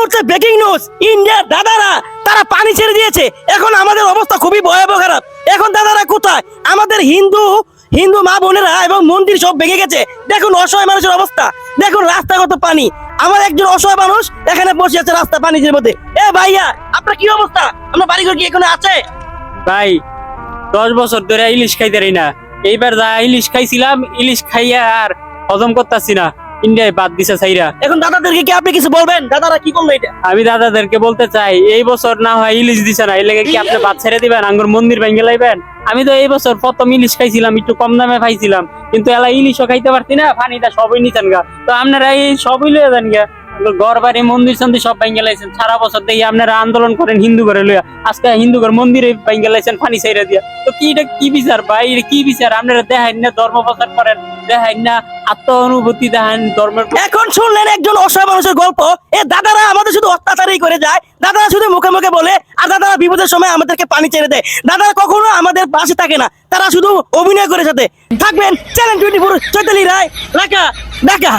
মুহূর্তে breaking news ইন্ডিয়ার দাদারা, তারা পানি ছেড়ে দিয়েছে। এখন আমাদের অবস্থা খুবই ভয়াবহ খারাপ। এখন দাদারা কোথায়? আমাদের হিন্দু হিন্দু মা বোনেরা এবং মন্দির সব ভেঙে গেছে। দেখুন অসহায় মানুষের অবস্থা। দেখুন রাস্তা কত পানি। আমার একজন অসহায় মানুষ এখানে বসে আছে রাস্তা পানির মধ্যে। এ ভাইয়া, আপনার কি অবস্থা? আপনার বাড়িঘর কি এখানে আছে? ভাই, দশ বছর ধরে ইলিশ খাইতে না। এইবার যা ইলিশ খাইছিলাম, ইলিশ খাইয়া আর হজম করতেছি না। ইন্ডিয়ায় বাদ দিছে সাইরা। এখন দাদাদেরকে কি আপনি কিছু বলবেন? দাদারা কি করল এটা? আমি দাদাদেরকে বলতে চাই এই বছর না হয় ইলিশ দিছে না এই লেগে কি আপনি বাদ ছেড়ে দিবেন আঙ্গুর মন্দির ভেঙে লাইবেন? আমি তো এই বছর প্রথম ইলিশ খাইছিলাম একটু কম দামে খাইছিলাম কিন্তু এলা ইলিশও খাইতে পারছি না পানিটা সবই নিতেন গা। তো আপনারা এই সবই লয়ে যান গা। ঘর, বাড়ি, মন্দির সন্দির সব ভেঙে লাইছেন। সারা বছর দেখি আপনারা আন্দোলন করেন হিন্দু ঘরে লইয়া। আজকে হিন্দু ঘর মন্দিরে ভেঙে লাইছেন পানি ছাইরা দিয়া। তো কি এটা কি বিচার ভাই? এটা কি বিচার? আপনারা দেখাইন না, ধর্ম প্রচার করেন, দেখাইন না আত্ম অনুভূতি দেখান ধর্মের এখন শুনলেন একজন অসহায় মানুষের গল্প। এ দাদারা আমাদের শুধু অত্যাচারই করে যায়। দাদারা শুধু মুখে মুখে বলে, আর দাদারা বিপদের সময় আমাদেরকে পানি ছেড়ে দেয়। দাদারা কখনো আমাদের পাশে থাকে না। তারা শুধু অভিনয় করে সাথে থাকবেন channel twenty four Chaitali Roy Dhaka Dhaka.